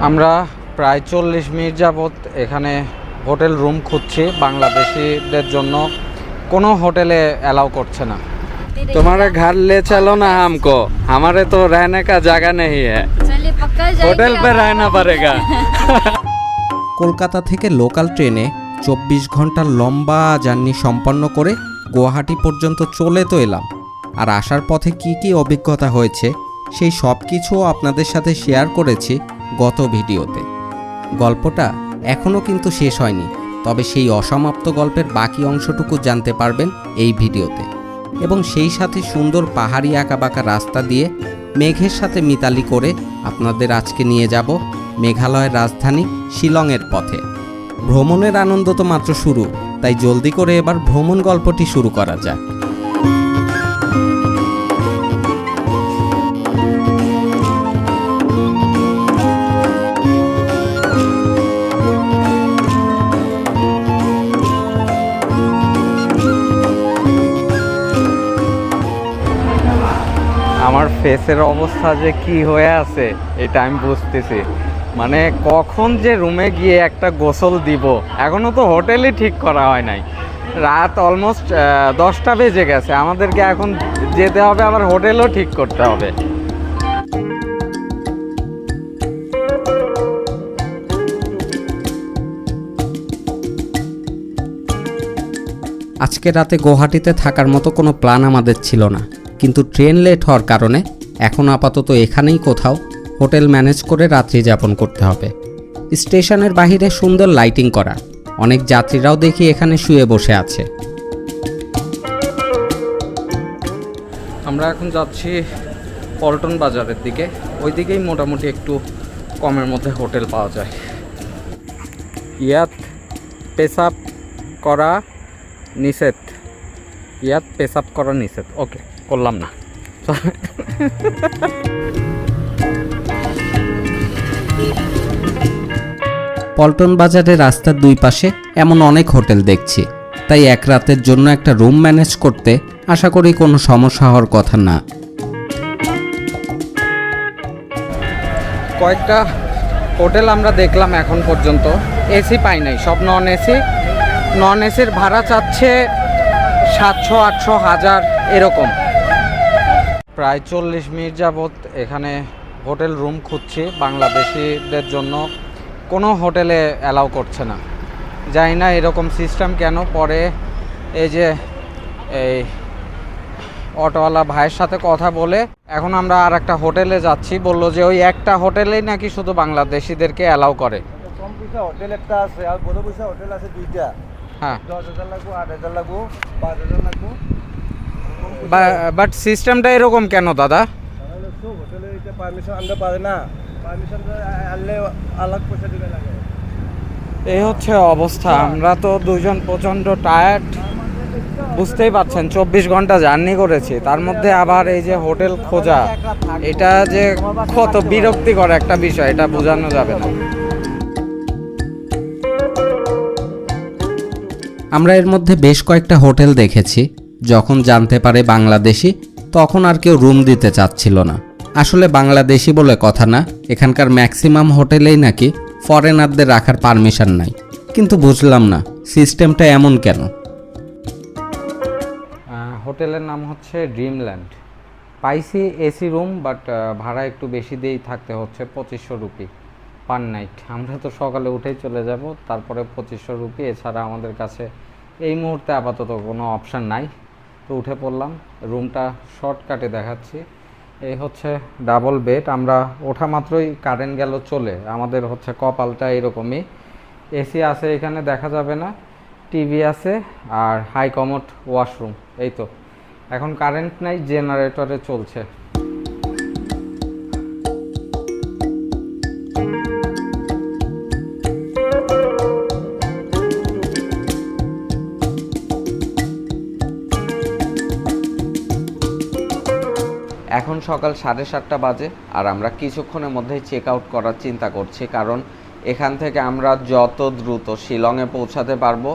আমরা প্রায় চল্লিশ মিনিট যাবৎ এখানে হোটেল রুম খুঁজছি বাংলাদেশিদের জন্য কোনো হোটেলে অ্যালাউ করছে না तुम्हारे घर ले चलो ना हमको हमारे तो रहने का जगह नहीं है चलिए पक्का जाएंगे होटल पे आप। रहना पड़ेगा কলকাতা থেকে লোকাল ট্রেনে চব্বিশ ঘন্টার লম্বা জার্নি সম্পন্ন করে গুয়াহাটি পর্যন্ত চলে তো এলাম আর আসার পথে কি কি অভিজ্ঞতা হয়েছে সেই সব কিছুও আপনাদের সাথে শেয়ার করেছি গত ভিডিওতে। গল্পটা এখনও কিন্তু শেষ হয়নি, তবে সেই অসমাপ্ত গল্পের বাকি অংশটুকু জানতে পারবেন এই ভিডিওতে। এবং সেই সাথে সুন্দর পাহাড়ি আঁকাবাঁকা রাস্তা দিয়ে মেঘের সাথে মিতালি করে আপনাদের আজকে নিয়ে যাব মেঘালয়ের রাজধানী শিলংয়ের পথে। ভ্রমণের আনন্দ তো মাত্র শুরু, তাই জলদি করে এবার ভ্রমণ গল্পটি শুরু করা যাক। ফেসের অবস্থা যে কি হয়ে আছে, এটা আমি বুঝতেছি। মানে কখন যে রুমে গিয়ে একটা গোসল দিব এখনও তো হোটেলই ঠিক করা হয় নাই। রাত অলমোস্ট দশটা বেজে গেছে, আমাদেরকে এখন যেতে হবে, আবার হোটেলও ঠিক করতে হবে। আজকে রাতে গুয়াহাটিতে থাকার মতো কোনো প্ল্যান আমাদের ছিল না। কিন্তু ট্রেন লেট হওয়ার কারণে এখন আপাতত এখানেই কোথাও হোটেল ম্যানেজ করে রাত্রি যাপন করতে হবে। স্টেশনের বাহিরে সুন্দর লাইটিং করা। অনেক যাত্রীরাও দেখি এখানে শুয়ে বসে আছে। আমরা এখন যাচ্ছি পল্টন বাজারের দিকে। ওই দিকেই মোটামুটি একটু কমের মধ্যে হোটেল পাওয়া যায়। ইয়াত পেশাব করা নিষেধ। ইয়াত পেশাব করা নিষেধ। ওকে। করলাম না। পল্টন বাজারের রাস্তার দুই পাশে এমন অনেক হোটেল দেখছি। তাই এক রাতের জন্য একটা রুম ম্যানেজ করতে আশা করি কোনো সমস্যা হওয়ার কথা না। কয়েকটা হোটেল আমরা দেখলাম এখন পর্যন্ত। এসি পাই নাই সব নন এসি। নন এসির ভাড়া চাচ্ছে সাতশো আটশো হাজার এরকম। প্রায় চল্লিশ মিনিট যাবৎ এখানে হোটেল রুম খুঁজছি। বাংলাদেশিদের জন্য কোনো হোটেলে অ্যালাউ করছে না। জানি না এরকম সিস্টেম কেন। পরে এই যে এই অটোওয়ালা ভাইয়ের সাথে কথা বলে এখন আমরা আর একটা হোটেলে যাচ্ছি। বলল যে ওই একটা হোটেলেই নাকি শুধু বাংলাদেশিদেরকে অ্যালাউ করে। কম হোটেল একটা আছে আর বড় পইচা হোটেল আছে দুইটা। হ্যাঁ। দশ হাজার লাগবো আট হাজার লাগবো পাঁচ হাজার লাগবো। বাট সিস্টেমটা এরকম কেন, দাদা? পারমিশন পারমিশন আনলে এই হচ্ছে অবস্থা, আমরা তো দুজন প্রচণ্ড টায়ার্ড বুঝতেই পারছেন, চব্বিশ ঘণ্টা জার্নি করেছি, তার মধ্যে আবার এই যে হোটেল খোঁজা, এটা যে কত বিরক্তিকর একটা বিষয়, এটা বোঝানো যাবে না। আমরা এর মধ্যে বেশ কয়েকটা হোটেল দেখেছি যখন জানতে পারে বাংলাদেশি, তখন আর কেউ রুম দিতে চাচ্ছিল না। আসলে বাংলাদেশি বলে কথা না, এখানকার ম্যাক্সিমাম হোটেলেই নাকি ফরেনারদের রাখার পারমিশন নাই। কিন্তু বুঝলাম না সিস্টেমটা এমন কেন? হোটেলের নাম হচ্ছে ড্রিমল্যান্ড পাইছি এসি রুম বাট ভাড়া একটু বেশি দিয়েই থাকতে হচ্ছে, পঁচিশশো রুপি পার নাইট। আমরা তো সকালে উঠেই চলে যাব, তারপরে পঁচিশশো রুপি, এছাড়া আমাদের কাছে এই মুহূর্তে আপাতত কোনো অপশান নাই। তো উঠে পড়লাম। রুমটা শর্টকাটে দেখাচ্ছি। এই হচ্ছে ডাবল বেড। আমরা ওঠা মাত্রই কারেন্ট গেল চলে। আমাদের হচ্ছে কপালটা এরকমই। এসি আছে এখানে, দেখা যাবে না। টিভি আছে আর হাই কমোড ওয়াশরুম। এই তো। এখন কারেন্ট নাই, জেনারেটরে চলছে। সকাল সাড়ে সাতটা বাজে আর আমরা কিছুক্ষণের মধ্যেই চেক আউট করার চিন্তা করছি, কারণ এখান থেকে আমরা যত দ্রুত শিলংয়ে পৌঁছাতে পারব,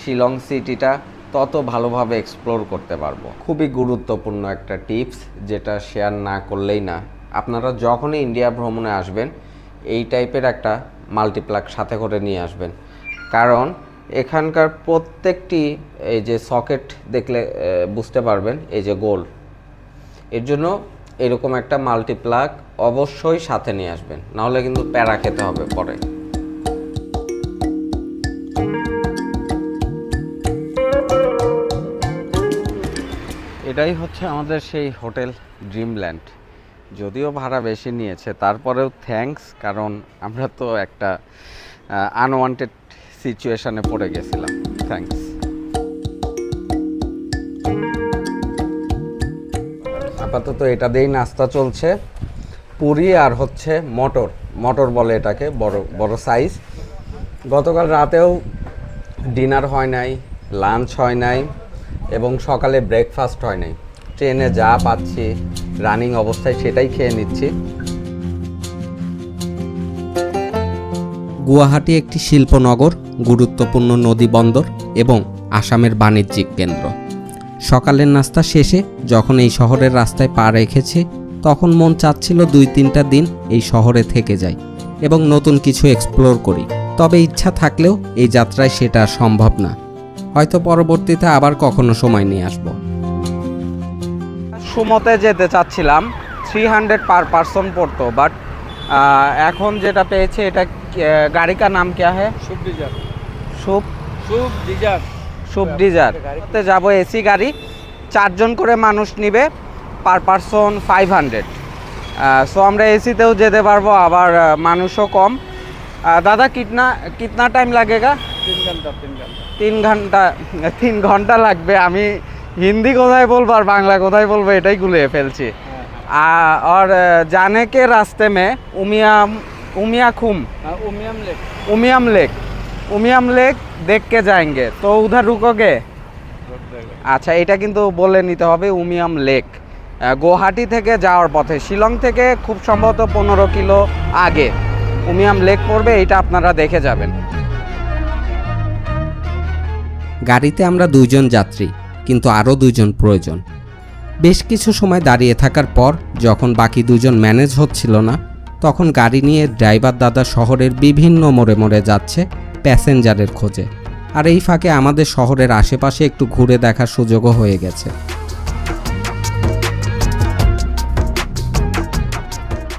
শিলং সিটিটা তত ভালোভাবে এক্সপ্লোর করতে পারব। খুবই গুরুত্বপূর্ণ একটা টিপস যেটা শেয়ার না করলেই না। আপনারা যখনই ইন্ডিয়া ভ্রমণে আসবেন, এই টাইপের একটা মাল্টিপ্লাগ সাথে করে নিয়ে আসবেন। কারণ এখানকার প্রত্যেকটি, এই যে সকেট দেখলে বুঝতে পারবেন, এই যে গোল এর জন্য এরকম একটা মাল্টিপ্লাগ অবশ্যই সাথে নিয়ে আসবেন। নাহলে কিন্তু প্যারা খেতে হবে পরে। এটাই হচ্ছে আমাদের সেই হোটেল ড্রিমল্যান্ড যদিও ভাড়া বেশি নিয়েছে, তারপরেও থ্যাঙ্কস কারণ আমরা তো একটা আনওয়ান্টেড সিচুয়েশানে পড়ে গেছিলাম। থ্যাঙ্কস আপাতত এটা দিয়েই নাস্তা চলছে। পুরি আর হচ্ছে মটর। মটর বলে এটাকে, বড় বড় সাইজ গতকাল রাতেও ডিনার হয় নাই লাঞ্চ হয় নাই, এবং সকালে ব্রেকফাস্ট হয় নাই। ট্রেনে যা পাচ্ছি রানিং অবস্থায় সেটাই খেয়ে নিচ্ছি। গুয়াহাটি একটি শিল্পনগর, গুরুত্বপূর্ণ নদী বন্দর এবং আসামের বাণিজ্যিক কেন্দ্র। সকালের নাস্তা শেষে যখন এই শহরের রাস্তায় পা রেখেছে তখন মন চাচ্ছিল দুই তিনটা দিন এই শহরে থেকে যাই এবং নতুন কিছু এক্সপ্লোর করি। তবে ইচ্ছা থাকলেও এই যাত্রায় সেটা সম্ভব না। হয়তো পরবর্তীতে আবার কখনো সময় নিয়ে আসব। সুমতে যেতে চাচ্ছিলাম থ্রি হান্ড্রেড পার পার্সন পড়তো বাট এখন যেটা পেয়েছে এটা গাড়ি কা নাম কে হ্যাঁ শুভ ডিজার ডিজার সুপ ডিজার। যাব এসি গাড়ি। চারজন করে মানুষ নিবে per person five hundred so আমরা এসিতেও যেতে পারব আবার মানুষও কম। দাদা কিটনা কিটনা টাইম লাগেগা? তিন ঘণ্টা তিন ঘণ্টা। লাগবে। আমি হিন্দি কোথায় বলব আর বাংলা কোথায় বলব এটাই গুলিয়ে ফেলছি। হ্যাঁ, হ্যাঁ। আর জানে কে রাস্তে মে? উমিয়াম উমিয়া খুম হ্যাঁ, Umiam lake. Umiam lake. Umiam lake Umiam lake देख के जाएंगे तो उधर रुकोगे আচ্ছা এটা কিন্তু বলে নিতে হবে উমিয়াম লেক আহ, গুয়াহাটি থেকে যাওয়ার পথে শিলং থেকে খুব সম্ভবত পনেরো কিলো আগে উমিয়াম লেক পড়বে এটা আপনারা দেখে যাবেন গাড়িতে আমরা দুইজন যাত্রী কিন্তু আরও দুইজন প্রয়োজন বেশ কিছু সময় দাঁড়িয়ে থাকার পর যখন বাকি দুজন ম্যানেজ হচ্ছিল না তখন গাড়ি নিয়ে ড্রাইভার দাদা শহরের বিভিন্ন মোড়ে মোড়ে যাচ্ছে প্যাসেঞ্জারের খোঁজে। আর এই ফাঁকে আমাদের শহরের আশেপাশে একটু ঘুরে দেখার সুযোগও হয়ে গেছে।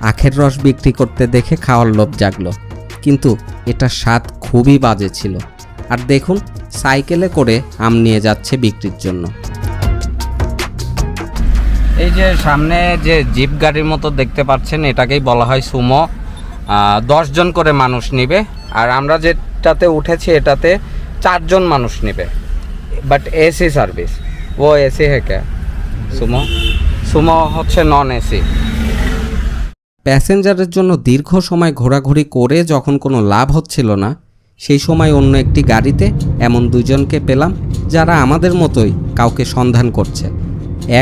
আখের রস বিক্রি করতে দেখে খাওয়ার লোভ জাগলো। কিন্তু এটা স্বাদ খুবই বাজে ছিল। আর দেখুন, সাইকেলে করে আম নিয়ে যাচ্ছে বিক্রির জন্য। এই যে সামনে যে জিপ গাড়ির মতো দেখতে পাচ্ছেন, এটাকেই বলা হয় সুমো। জন করে মানুষ নিবে। আর আমরা যেটাতে উঠেছি, এটাতে চারজন মানুষ নেবে। বাট এসি সার্ভিস ও এসি হে কে? সুমো? সুমো হচ্ছে নন এসি প্যাসেঞ্জারের জন্য দীর্ঘ সময় ঘোরাঘুরি করে যখন কোনো লাভ হচ্ছিল না, সেই সময় অন্য একটি গাড়িতে এমন দুজনকে পেলাম যারা আমাদের মতোই কাউকে সন্ধান করছে।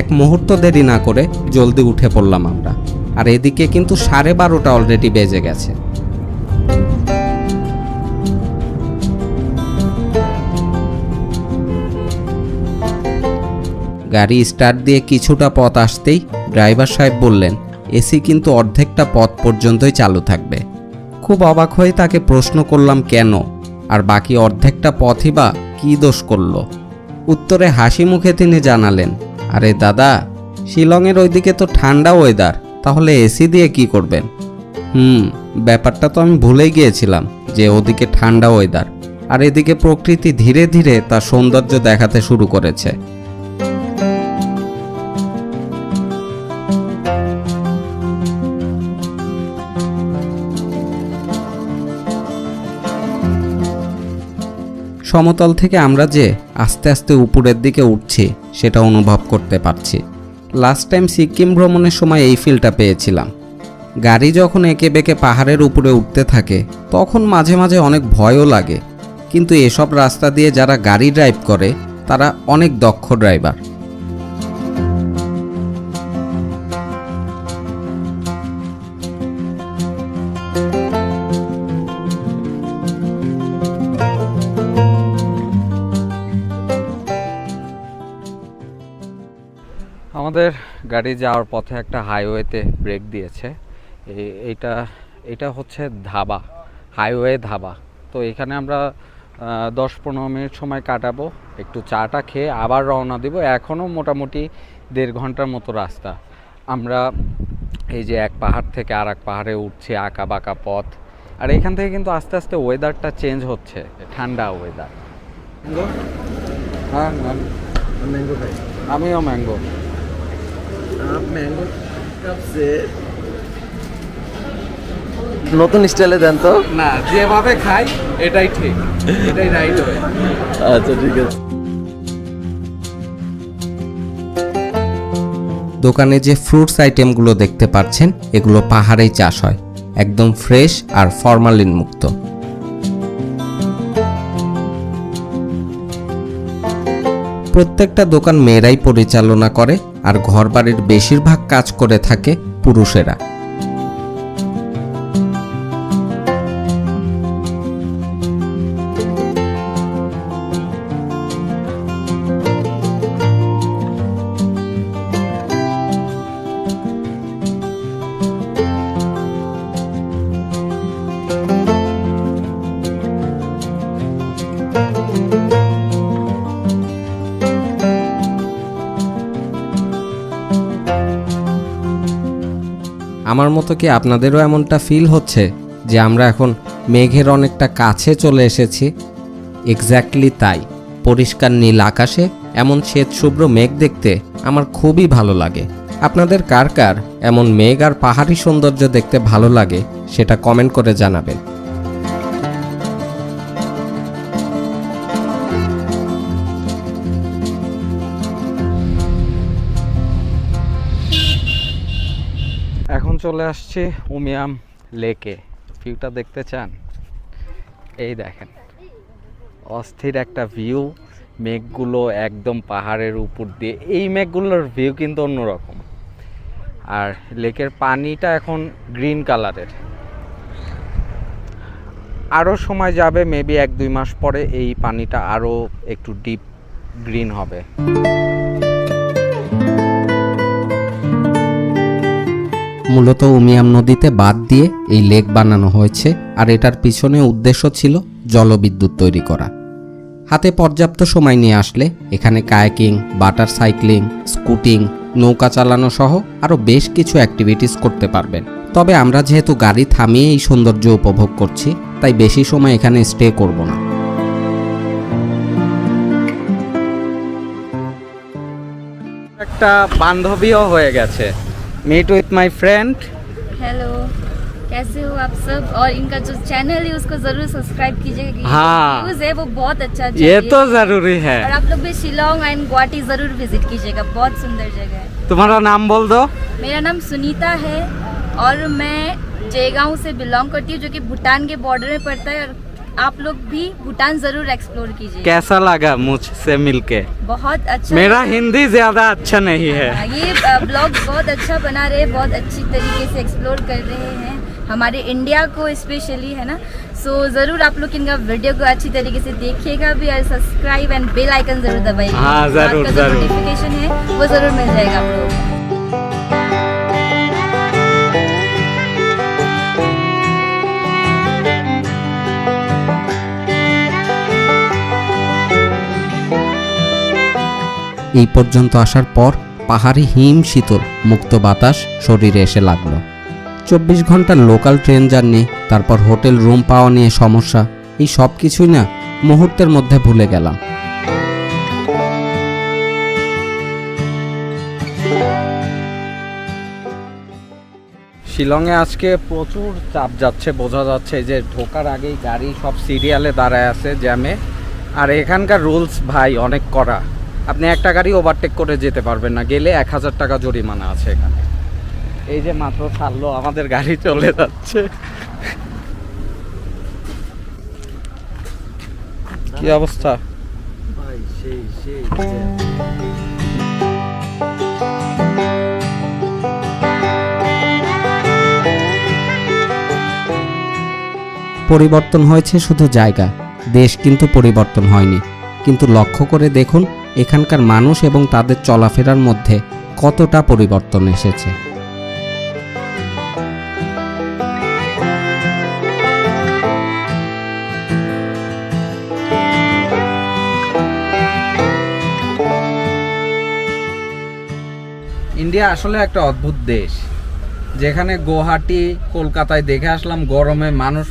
এক মুহূর্ত দেরি না করে জলদি উঠে পড়লাম আমরা। আর এদিকে কিন্তু সাড়ে বারোটা অলরেডি বেজে গেছে। গাড়ি স্টার্ট দিয়ে কিছুটা পথ আসতেই ড্রাইভার সাহেব বললেন, এসি কিন্তু অর্ধেকটা পথ পর্যন্তই চালু থাকবে। খুব অবাক হয়ে তাকে প্রশ্ন করলাম, কেন? আর বাকি অর্ধেকটা পথই বা কী দোষ করল? উত্তরে হাসি মুখে তিনি জানালেন, আরে দাদা, শিলংয়ের ওইদিকে তো ঠান্ডা ওয়েদার, তাহলে এসি দিয়ে কি করবেন? হুম, ব্যাপারটা তো আমি ভুলেই গিয়েছিলাম যে ওদিকে ঠান্ডা ওয়েদার, আর এদিকে প্রকৃতি ধীরে ধীরে তার সৌন্দর্য দেখাতে শুরু করেছে। সমতল থেকে আমরা যে আস্তে আস্তে উপরের দিকে উঠছি, সেটা অনুভব করতে পারছি। লাস্ট টাইম সিকিম ভ্রমণের সময় এই ফিলটা পেয়েছিলাম। গাড়ি যখন এঁকে বেঁকে পাহাড়ের উপরে উঠতে থাকে, তখন মাঝে মাঝে অনেক ভয়ও লাগে। কিন্তু এসব রাস্তা দিয়ে যারা গাড়ি ড্রাইভ করে, তারা অনেক দক্ষ ড্রাইভার আমাদের গাড়ি যাওয়ার পথে একটা হাইওয়েতে ব্রেক দিয়েছে। এইটা এটা হচ্ছে ধাবা হাইওয়ে ধাবা। তো এখানে আমরা দশ পনেরো মিনিট সময় কাটাবো একটু চাটা খেয়ে আবার রওনা দেব। এখনও মোটামুটি দেড় ঘণ্টার মতো রাস্তা। আমরা এই যে এক পাহাড় থেকে আর এক পাহাড়ে উঠছি আঁকা বাঁকা পথ। আর এখান থেকে কিন্তু আস্তে আস্তে ওয়েদারটা চেঞ্জ হচ্ছে ঠান্ডা ওয়েদার হ্যাঁ ম্যাঙ্গো। খাই আমিও ম্যাঙ্গো। নতুন স্টাইলে দেন তো? না যেভাবে খাই এটাই ঠিক। এটাই রাইট আচ্ছা ঠিক আছে। দোকানে যে ফ্রুটস আইটেমগুলো দেখতে পাচ্ছেন এগুলো পাহাড়েই চাষ হয়। একদম ফ্রেশ আর ফরমালিন মুক্ত। প্রত্যেকটা দোকান মেয়েরাই পরিচালনা করে। আর ঘরবাড়ির বেশিরভাগ কাজ করে থাকে পুরুষেরা। আমার মতো কি আপনাদেরও এমনটা ফিল হচ্ছে যে আমরা এখন মেঘের অনেকটা কাছে চলে এসেছি? এক্স্যাক্টলি তাই। পরিষ্কার নীল আকাশে এমন শ্বেত শুভ্র মেঘ দেখতে আমার খুবই ভালো লাগে। আপনাদের কার কার এমন মেঘ আর পাহাড়ি সৌন্দর্য দেখতে ভালো লাগে সেটা কমেন্ট করে জানাবেন। চলে আসছি উমিয়াম লেকে। ভিউটা দেখতে চান? এই দেখেন। অস্থির একটা ভিউ মেঘগুলো একদম পাহাড়ের উপর দিয়ে। এই মেঘগুলোর ভিউ কিন্তু অন্যরকম। আর লেকের পানিটা এখন গ্রিন কালারের আরও সময় যাবে মেবি এক দুই মাস পরে এই পানিটা আরও একটু ডিপ গ্রিন হবে। মূলত উমিয়াম নদীতে বাদ দিয়ে এই লেক বানানো হয়েছে আর এটার পিছনে উদ্দেশ্য ছিল জলবিদ্যুৎ তৈরি করা। হাতে পর্যাপ্ত সময় নিয়ে আসলে এখানে কায়াকিং, বাটার সাইক্লিং, স্কুটিং, নৌকা চালানো সহ আরও বেশ কিছু অ্যাক্টিভিটিস করতে পারবেন। তবে আমরা যেহেতু গাড়ি থামিয়ে এই সৌন্দর্য উপভোগ করছি, তাই বেশি সময় এখানে স্টে করব না। একটা বান্ধবীও হয়ে গেছে। Meet with my friend hello कैसे हो आप सब? और इनका जो चैनल है उसको ज़रूर सब्सक्राइब कीजिएगा हाँ। है वो बहुत अच्छा ये तो ज़रूरी है। और आप लोग भी शिलोंग एंड गुवाहाटी ज़रूर विज़िट कीजिएगा। बहुत सुंदर जगह है। तुम्हारा नाम बोल दो। मेरा नाम सुनीता है और मैं जयगांव से बिलोंग करती हूँ जो कि भूटान के बॉर्डर में पड़ता है और आप लोग भी भूटान ज़रूर एक्सप्लोर कीजिए। कैसा लगा मुझसे मिलके? बहुत अच्छा मेरा हिंदी ज़्यादा अच्छा नहीं है। हाँ, ये ब्लॉग बहुत अच्छा बना रहे बहुत अच्छी तरीके से एक्सप्लोर कर रहे हैं। हमारे इंडिया को स्पेशली है ना? सो so, ज़रूर आप लोग इनका वीडियो को अच्छी तरीके से देखिएगा भी और सब्सक्राइब एंड बेल आइकन ज़रूर दबाइएगा। हाँ, ज़रूर, ज़रूर। नोटिफिकेशन है वो ज़रूर मिल जाएगा आप लोगों को। এই পর্যন্ত আসার পর পাহাড়ি হিম শীতল, মুক্ত বাতাস শরীরে এসে লাগল। চব্বিশ ঘণ্টার লোকাল ট্রেন জার্নি, তারপর হোটেল রুম পাওয়া নিয়ে সমস্যা, এই সব কিছুই না মুহূর্তের মধ্যে ভুলে গেলাম। শিলংয়ে আজকে প্রচুর চাপ যাচ্ছে, বোঝা যাচ্ছে যে ঢোকার আগেই গাড়ি সব সিরিয়ালে দাঁড়ায় আছে জ্যামে। আর এখানকার রুলস ভাই অনেক কড়া। আপনি একটা গাড়ি ওভারটেক করে যেতে পারবেন না গেলে এক হাজার টাকা জরিমানা আছে এখানে। এই যে মাত্র ছাড়লো আমাদের গাড়ি চলে যাচ্ছে। কি অবস্থা? ভাই সেই সেই। পরিবর্তন হয়েছে শুধু জায়গা দেশ কিন্তু পরিবর্তন হয়নি। কিন্তু লক্ষ্য করে দেখুন এখানকার মানুষ এবং তাদের চলাফেরার মধ্যে কতটা পরিবর্তন এসেছে। ইন্ডিয়া আসলে একটা অদ্ভুত দেশ। যেখানে গুয়াহাটি, কলকাতায় দেখে আসলাম গরমে মানুষ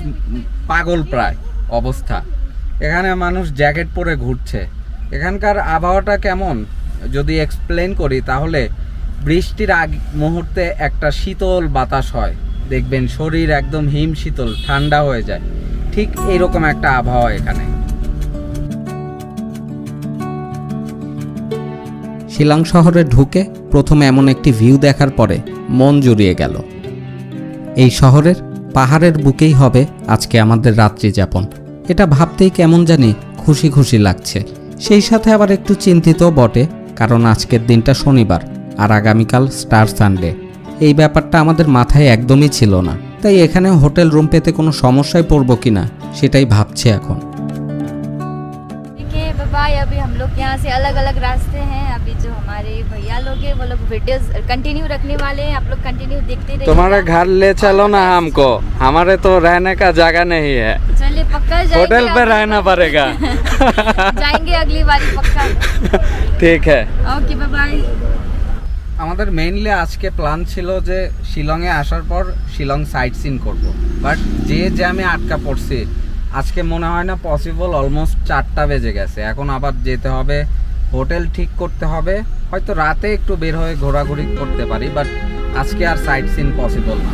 পাগল প্রায় অবস্থা। এখানে মানুষ জ্যাকেট পরে ঘুরছে। এখানকার আবহাওয়াটা কেমন? যদি এক্সপ্লেন করি, তাহলে বৃষ্টির আগ মুহূর্তে একটা শীতল বাতাস হয়। দেখবেন শরীর একদম হিম শীতল, ঠান্ডা হয়ে যায়। ঠিক এইরকম একটা আবহাওয়া এখানে। শিলং শহরে ঢুকে প্রথমে এমন একটি ভিউ দেখার পরে মন জুড়িয়ে গেল। এই শহরের পাহাড়ের বুকেই হবে আজকে আমাদের রাত্রি যাপন। এটা ভাবতেই কেমন জানি খুশি খুশি লাগছে। সেই সাথে আবার একটু চিন্তিত বটে, কারণ আজকের দিনটা শনিবার আর আগামীকাল স্টার সানডে। এই ব্যাপারটা আমাদের মাথায় একদমই ছিল না। তাই এখানে হোটেল রুম পেতে কোনো সমস্যায় পড়ব কিনা, সেটাই ভাবছে এখন। अभी हम लोग यहाँ से अलग अलग रास्ते हैं अभी जो हमारे भैया लोग हैं वो लोग वीडियोस कंटिन्यू रखने वाले हैं आप लोग कंटिन्यू देखते रहिए तुम्हारा घर ले चलो ना हमको हमारे तो रहने का जगह नहीं है चलिए पक्का जाएंगे होटल पे अगली रहना बार। पड़ेगा जाएंगे अगली बार पक्का ठीक है ओके बाय আমাদের মেইনলি আজকে প্ল্যান ছিল যে শিলংয়ে আসার পর শিলং সাইট সিন করব বাট যে জ্যামে আটকা পড়ছি আজকে মনে হয় না পসিবল অলমোস্ট চারটা বেজে গেছে। এখন আবার যেতে হবে, হোটেল ঠিক করতে হবে। হয়তো রাতে একটু বের হয়ে ঘোরাঘুরি করতে পারি বাট আজকে আর সাইট সিন পসিবল না।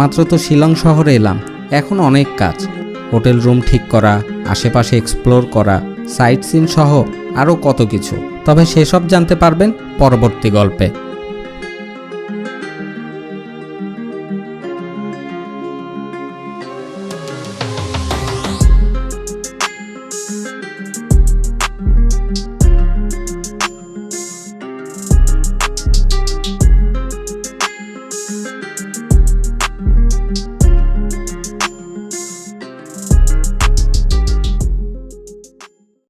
মাত্র তো শিলং শহরে এলাম, এখন অনেক কাজ। হোটেল রুম ঠিক করা, আশেপাশে এক্সপ্লোর করা সাইট সিন সহ আরও কত কিছু। তবে সেসব জানতে পারবেন পরবর্তী গল্পে।